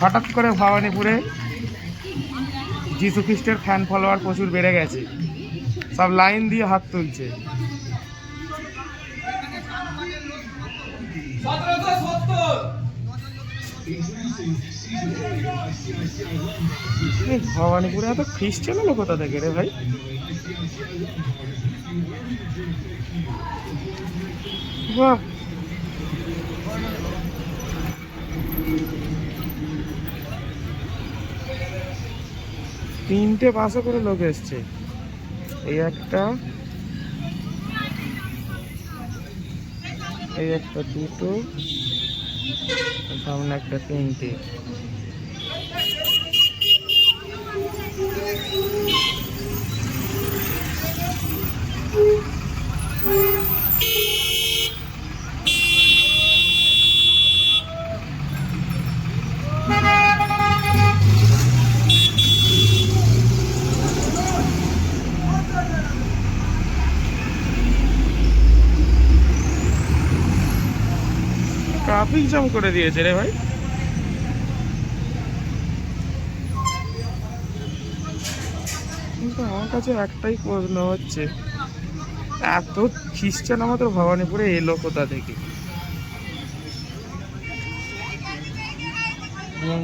হঠাৎ করে ভবানীপুরে যিশু খ্রিস্টের ফ্যান ফলোয়ার প্রচুর বেড়ে গেছে। সব লাইন দিয়ে হাত তুলছে। ভবানীপুরে এত খ্রিস্টান এলো কোথা থেকে রে ভাই? বাহ! তিনটে বাসে করে লোক এসছে। এই একটা এই একটা দুটো সামনে একটা তিনটে। ট্রাফিক জ্যাম করে দিয়েছে রে ভাই কিন্তু আমার কাছে একটাই প্রশ্ন হচ্ছে, এত খ্রিস্টান আমাদের ভবানীপুরে এলো কোথা থেকে হুম।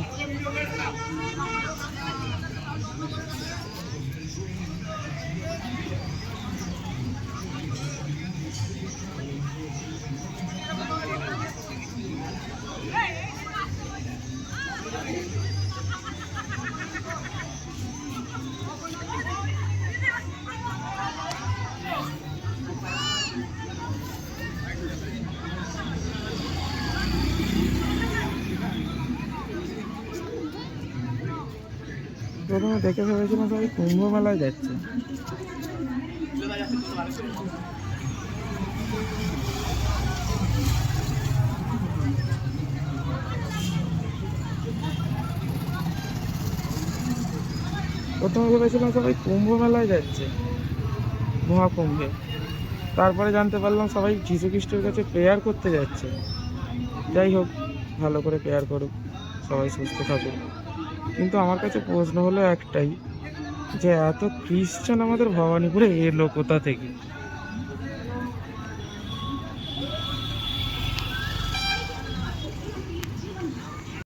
প্রথমে দেখে ভেবেছিলাম সবাই কুম্ভ মেলায় যাচ্ছে। প্রথমে ভেবেছিলাম সবাই কুম্ভ মেলায় যাচ্ছে, মহাকুম্ভে। তারপরে জানতে পারলাম সবাই যীশু খ্রিস্টের কাছে প্রেয়ার করতে যাচ্ছে। যাই হোক, ভালো করে প্রেয়ার করুক, সবাই সুস্থ থাকুক। কিন্তু আমার কাছে প্রশ্ন হলো একটাই যে এত খ্রিশ্চান আমাদের ভবানীপুরে এলো কোথা থেকে?